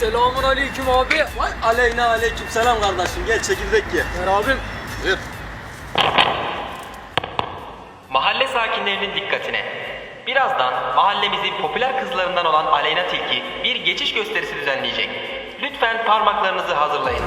Selamun aleyküm abi. Vay aleyna aleyküm selam kardeşim. Gel çekirdek ye. Ver abim. Ver. Mahalle sakinlerinin dikkatine. Birazdan mahallemizin popüler kızlarından olan Aleyna Tilki bir geçiş gösterisi düzenleyecek. Lütfen parmaklarınızı hazırlayın.